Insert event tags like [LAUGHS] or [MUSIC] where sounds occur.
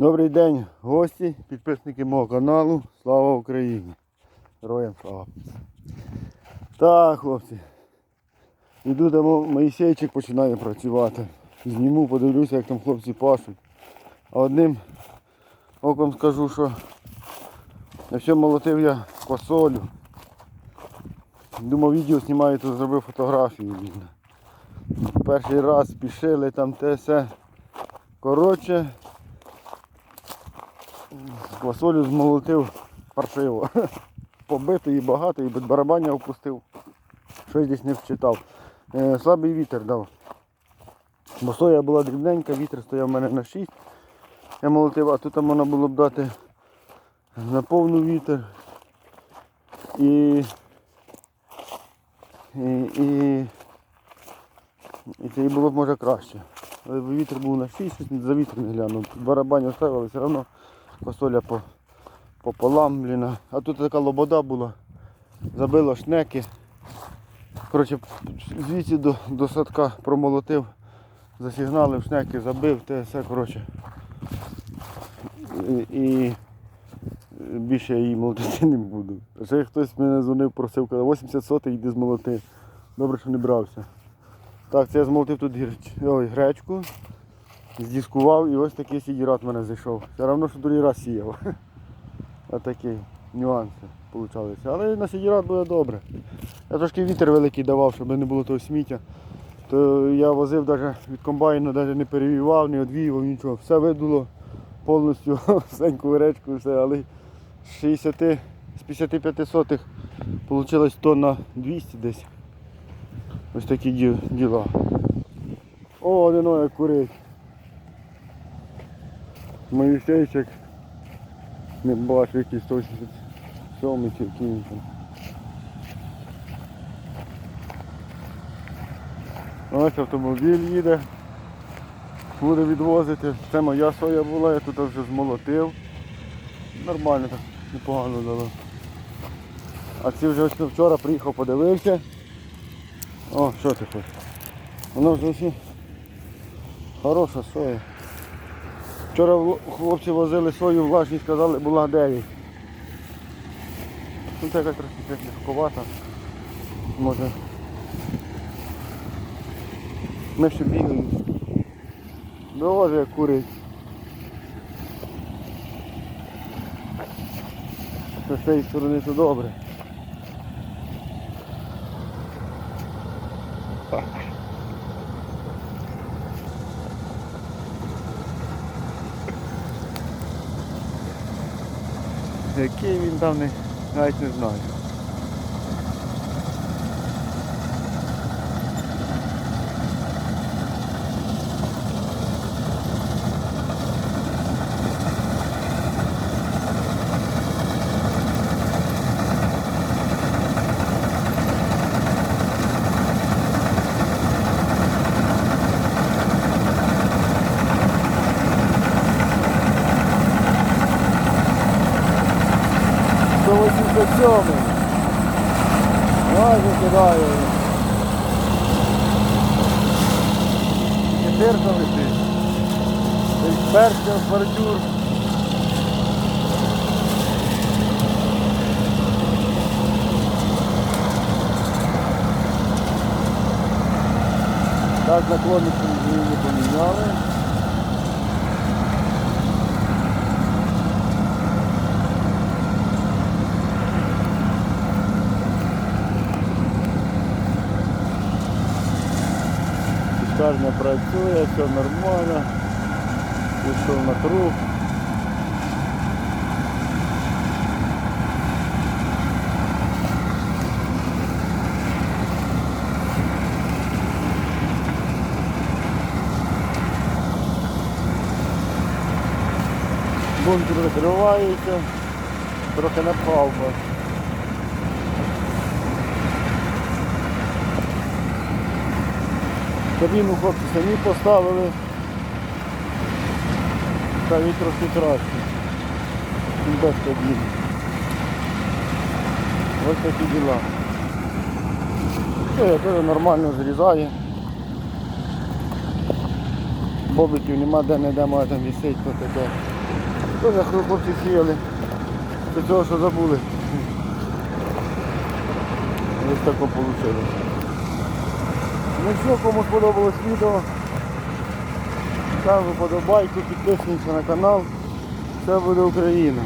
Добрий день, гості, підписники мого каналу. Слава Україні! Героям слава! Так, хлопці. Іду там Моїсейчик починає працювати. Зніму, подивлюся, як там хлопці пашуть. А одним оком скажу, що на все молотив я косолю. Думав відео знімаю, то зробив фотографію. Перший раз спішили там те все. Коротше, Квасолю змолотив паршиво. [LAUGHS] Побитий і багато, і без барабання опустив. Щось десь не вчитав. Е, слабий вітер дав. Бо соя була дрібненька, вітер стояв в мене на 6. Я молотив, а тут можна було б дати на повну вітер. І, і, і, і це і було б може краще. Але вітер був на 6, за вітер не глянув. Барабані оставили, все одно фасоля по, пополам, блін. а- тут така лобода була. Забило шнеки. Коротше, звідси до, до садка промолотив, засігналив шнеки, забив, те все, коротше. І, і більше я її молотити не буду. Ще хтось мене дзвонив, просив, казав, 80 сотих йди змолоти. Добре, що не брався. Так, це я змолотив тут гірч... Ой, гречку, здіскував і ось такий сідірат в мене зайшов. Все одно, що другий раз сіяв. [LAUGHS] Отакі нюанси получалися. Але на сідірат буде добре. Я трошки вітер великий давав, щоб не було того сміття. То я возив навіть від комбайну, навіть не перевівав, не одвіював, нічого. Все видуло повністю [LAUGHS] всеньку гречку, все, але з 60, з 55 сотих вийшло тонна 200 десь. Ось такі діла. О, один як курить. Моїсейчик. Не бачу якийсь 187 чи який там. Ось автомобіль їде. Буде відвозити. Це моя соя була, я тут вже змолотив. Нормально так, непогано дало. А ці вже вчора приїхав, подивився. О, що ти хочеш? Воно вже всі хороша соя. Вчора хлопці возили сою влажність, сказали, була 9. Ну це якась трохи м'яковата. Може. Ми ще бігаємо. Довоже як курить. З цієї сторони то добре. Який він там не навіть не знаю. Сто восемьдесят сьомий. Ой, закидаю. Летить. Перший бордюр. Так, наклонник не поміняли. Піскарня працює, все нормально. Пішов на круг. Бункер закривається, трохи напав. Кабіну хлопці самі поставили. Та трошки краще. Без кабіни. Ось такі діла. Все, я теж нормально зрізаю. Бобиків нема де не де має там висить, то таке. Теж хлопці сіяли. До цього, що забули. Ось тако вийшло. Ну що, кому сподобалось відео, ставте вподобайку, підписуйтесь на канал. Все буде Україна.